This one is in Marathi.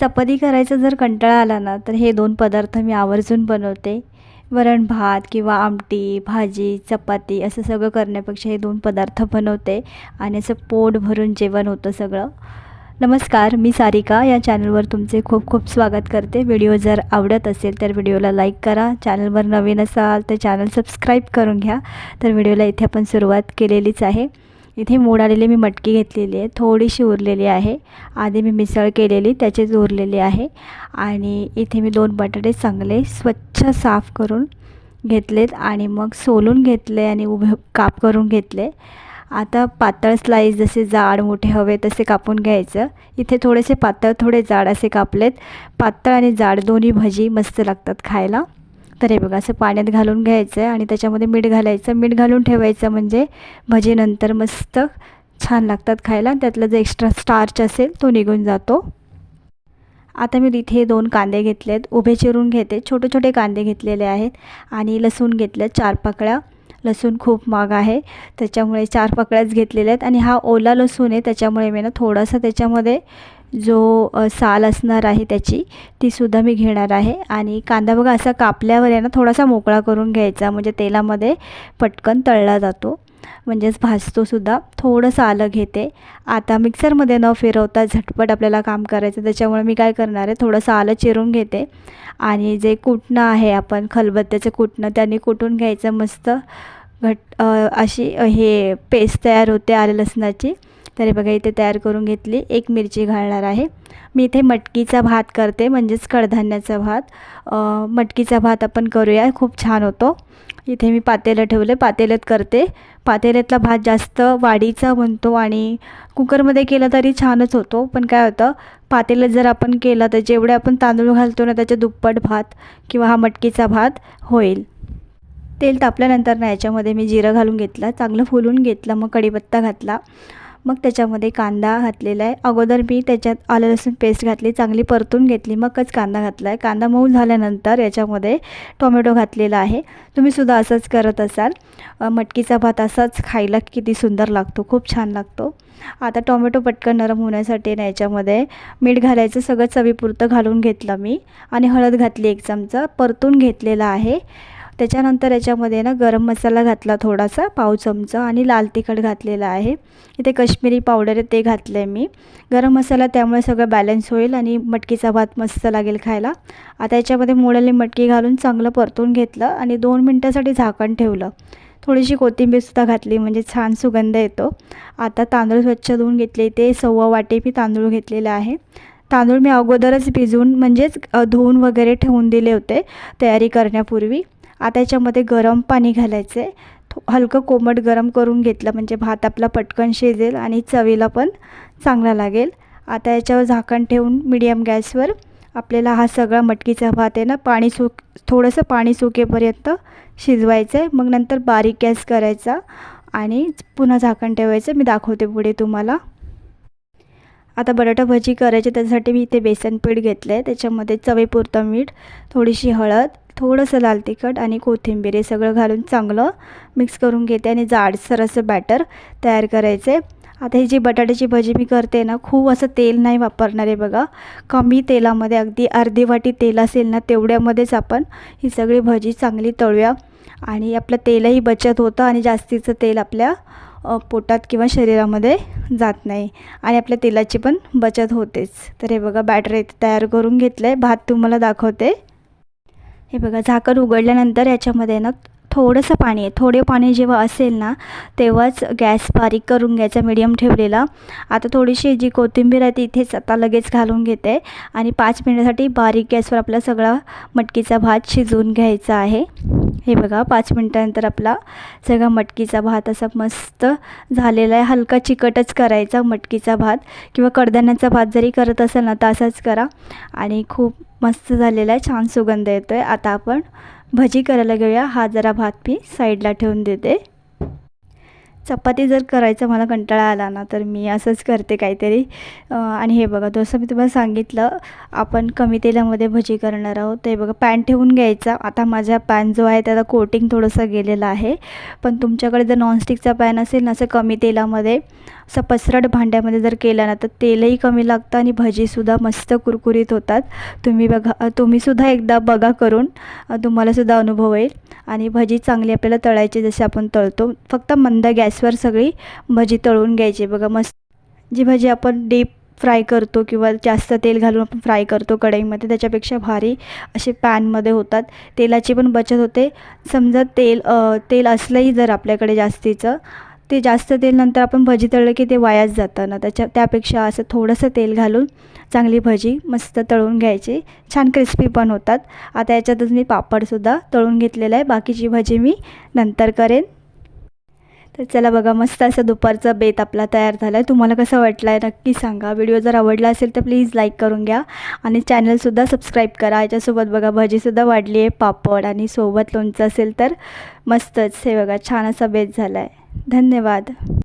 चपाती करायचा जर कंटाळा आला ना तर हे दोन पदार्थ मी आवर्जून बनवते. वरण भात किंवा आमटी भाजी चपाती असं सगळं करण्यापेक्षा हे दोन पदार्थ बनवते आणि असं पोट भरून जेवण होतं सगळं. नमस्कार मी सारिका. या चॅनलवर तुमचे खूप खूप स्वागत करते. व्हिडिओ जर आवडत असेल तर व्हिडिओला लाईक करा. चॅनलवर नवीन असाल तर चॅनल सबस्क्राईब करून घ्या. तर व्हिडिओला इथे आपण सुरुवात केलेलीच आहे. इथे मोड आलेले मी मटकी घेतलेली आहे. थोडीशी उरलेली आहे. आधी मी मिसळ केलेली त्याचेच उरलेली आहे. आणि इथे मी दोन बटाटे चांगले स्वच्छ साफ करून घेतलेत आणि मग सोलून घेतले आणि उभे काप करून घेतले. आता पातळ स्लाईस जसे जाड मोठे हवे तसे कापून घ्यायचं. इथे थोडेसे पातळ थोडे जाड असे कापलेत. पातळ आणि जाड दोन्ही भजी मस्त लागतात खायला. तर हे बघा असं पाण्यात घालून घ्यायचं आहे आणि त्याच्यामध्ये मीठ घालायचं. मीठ घालून ठेवायचं म्हणजे भजीनंतर मस्त छान लागतात खायला. त्यातलं जे एक्स्ट्रा स्टार्च असेल तो निघून जातो. आता मी इथे दोन कांदे घेतले आहेत उभे चिरून घेते. छोटे छोटे कांदे घेतलेले आहेत आणि लसूण घेतले. चार पाकळ्या. लसूण खूप महाग आहे. त्याच्यामुळे चार पाकळ्याच घेतलेल्या आहेत आणि हा ओला लसूण आहे. त्याच्यामुळे मी ना थोडासा त्याच्यामध्ये जो साल असणार आहे त्याची तीसुद्धा मी घेणार आहे. आणि कांदा बघा असा कापल्यावर आहे ना थोडासा मोकळा करून घ्यायचा. म्हणजे तेलामध्ये पटकन तळला जातो. म्हणजेच भाजतोसुद्धा थोडंसं आलं घेते. आता मिक्सरमध्ये न फिरवता झटपट आपल्याला काम करायचं. त्याच्यामुळे मी काय करणार आहे थोडंसं आलं चिरून घेते. आणि जे कुटणं आहे आपण खलबत्त्याचं कुटणं त्याने कुटून घ्यायचं मस्त. घट अशी हे पेस्ट तयार होते आले लसणाची. तरी बघा इथे तयार करून घेतली एक मिरची घालणार आहे. मी इथे मटकीचा भात करते म्हणजेच कडधान्याचा भात. मटकीचा भात आपण करूया खूप छान होतो. इथे मी पातेलं ठेवले पातेल्यात करते. पातेल्यातला भात जास्त वाढीचा बनतो आणि कुकरमध्ये केला तरी छानच होतो. पण काय होतं पातेल्यात जर आपण केला तर जेवढे आपण तांदूळ घालतो ना त्याच्या दुप्पट भात किंवा हा मटकीचा भात होईल. तेल तापल्यानंतर ना याच्यामध्ये मी जिरं घालून घेतलं चांगलं फुलून घेतलं मग कढीपत्ता घातला. मग त्याच्यामध्ये कांदा घातलेला आहे. अगोदर मी त्याच्यात आलं लसूण पेस्ट घातली चांगली परतून घेतली. मगच कांदा घातला आहे कांदा मऊ झाल्यानंतर याच्यामध्ये टोमॅटो घातलेला आहे. तुम्हीसुद्धा असंच करत असाल. मटकीचा भात असाच खायला किती सुंदर लागतो. खूप छान लागतो. आता टोमॅटो पटकन नरम होण्यासाठी ना याच्यामध्ये मीठ घालायचं. सगळं चवीपुरतं घालून घेतलं मी. आणि हळद घातली एक चमचा. परतून घेतलेला आहे. त्याच्यानंतर याच्यामध्ये ना गरम मसाला घातला थोडासा पाव चमचा आणि लाल तिखट घातलेला आहे. इथे कश्मीरी पावडर आहे ते घातलं आहे मी. गरम मसाला त्यामुळे सगळं बॅलन्स होईल आणि मटकीचा भात मस्त लागेल खायला. आता याच्यामध्ये मोडलेली मटकी घालून चांगलं परतून घेतलं आणि दोन मिनटासाठी झाकण ठेवलं. थोडीशी कोथिंबीरसुद्धा घातली म्हणजे छान सुगंध येतो. आता तांदूळ स्वच्छ धुवून घेतले ते सव्वा वाटे मी तांदूळ घेतलेला आहे. तांदूळ मी अगोदरच भिजवून म्हणजेच धुवून वगैरे ठेवून दिले होते तयारी करण्यापूर्वी. आता याच्यामध्ये गरम पाणी घालायचं आहे हलकं कोमट गरम करून घेतलं म्हणजे भात आपला पटकन शिजेल आणि चवीला पण चांगला लागेल. आता याच्यावर झाकण ठेवून मिडियम गॅसवर आपल्याला हा सगळा मटकीचा भात आहे ना पाणी सुक थोडंसं पाणी सुकेपर्यंत शिजवायचं आहे मग नंतर बारीक गॅस करायचा आणि पुन्हा झाकण ठेवायचं. मी दाखवते पुढे तुम्हाला. आता बटाटा भजी करायची त्याच्यासाठी मी इथे बेसन पीठ घेतलं आहे त्याच्यामध्ये चवीपुरतं मीठ थोडीशी हळद थोडंसं लाल तिखट आणि कोथिंबीर हे सगळं घालून चांगलं मिक्स करून घेते आणि जाडसर असं बॅटर तयार करायचं आहे आता ही जी बटाट्याची भजी मी करते ना खूप असं तेल नाही वापरणार आहे बघा. कमी तेलामध्ये अगदी अर्धी वाटी तेल असेल ना तेवढ्यामध्येच आपण ही सगळी भजी चांगली तळूया. आणि आपलं तेलही बचत होतं आणि जास्तीचं तेल आपल्या पोटात किंवा शरीरामध्ये जात नाही. आणि आपल्या तेलाची पण बचत होतेच. तर हे बघा बॅटर इथे तयार करून घेतलं आहे भात तुम्हाला दाखवते. हे बघा झाकण उघडल्यानंतर याच्यामध्ये ना थोडंसं पाणी आहे. थोडे पाणी जेव्हा असेल ना तेव्हाच गॅस बारीक करून घ्यायचा मिडियम ठेवलेला. आता थोडीशी जी कोथिंबीर आहे ती इथेच आता लगेच घालून घेते. आणि पाच मिनिटासाठी बारीक गॅसवर आपला सगळा मटकीचा भात शिजवून घ्यायचा आहे. हे बघा पाच मिनटानंतर आपला सगळा मटकीचा भात असा मस्त झालेला आहे. हलका चिकटच करायचा मटकीचा भात किंवा कडधान्याचा भात जरी करत असेल ना तर असाच करा. आणि खूप मस्त झालेला आहे छान सुगंध येतो आहे आता आपण भजी करायला घेऊया. हा जरा भात मी साईडला ठेवून देते. चपाती जर करायचं मला कंटाळा आला ना तर मी असंच करते काहीतरी. आणि हे बघा जसं मी तुम्हाला सांगितलं आपण कमी तेलामध्ये भजी करणार आहोत. ते बघा पॅन ठेवून घ्यायचा. आता माझा पॅन जो आहे त्याला कोटिंग थोडंसं गेलेलं आहे. पण तुमच्याकडे जर नॉनस्टिकचा पॅन असेल ना असं कमी तेलामध्ये असं पसरट भांड्यामध्ये जर केला ना तर तेलही कमी लागतं आणि भजीसुद्धा मस्त कुरकुरीत होतात. तुम्ही बघा तुम्हीसुद्धा एकदा बघा करून तुम्हालासुद्धा अनुभव येईल. आणि भजी चांगली आपल्याला तळायची जसे आपण तळतो. फक्त मंद गॅस गॅसवर सगळी भजी तळून घ्यायची. बघा मस्त. जी भजी आपण डीप फ्राय करतो किंवा जास्त तेल घालून आपण फ्राय करतो कढईमध्ये त्याच्यापेक्षा भारी असे पॅनमध्ये होतात. तेलाची पण बचत होते. समजा तेल तेल असलंही जर आपल्याकडे जास्तीचं ते जास्त तेल नंतर आपण भजी तळलं की ते वायाच जातं. ना त्याच्या त्यापेक्षा असं थोडंसं तेल घालून चांगली भजी मस्त तळून घ्यायची. छान क्रिस्पी पण होतात. आता याच्यातच मी पापडसुद्धा तळून घेतलेला आहे. बाकीची भजी मी नंतर करेन. तर चला बघा मस्त असं दुपारचा बेत आपला तयार झाला आहे तुम्हाला कसं वाटलं आहे नक्की सांगा. व्हिडिओ जर आवडला असेल तर प्लीज लाईक करून घ्या आणि चॅनलसुद्धा सबस्क्राईब करा. याच्यासोबत बघा भजीसुद्धा वाढली आहे पापड आणि सोबत लोणचं असेल तर मस्तच. हे बघा छान असा बेत झाला आहे धन्यवाद.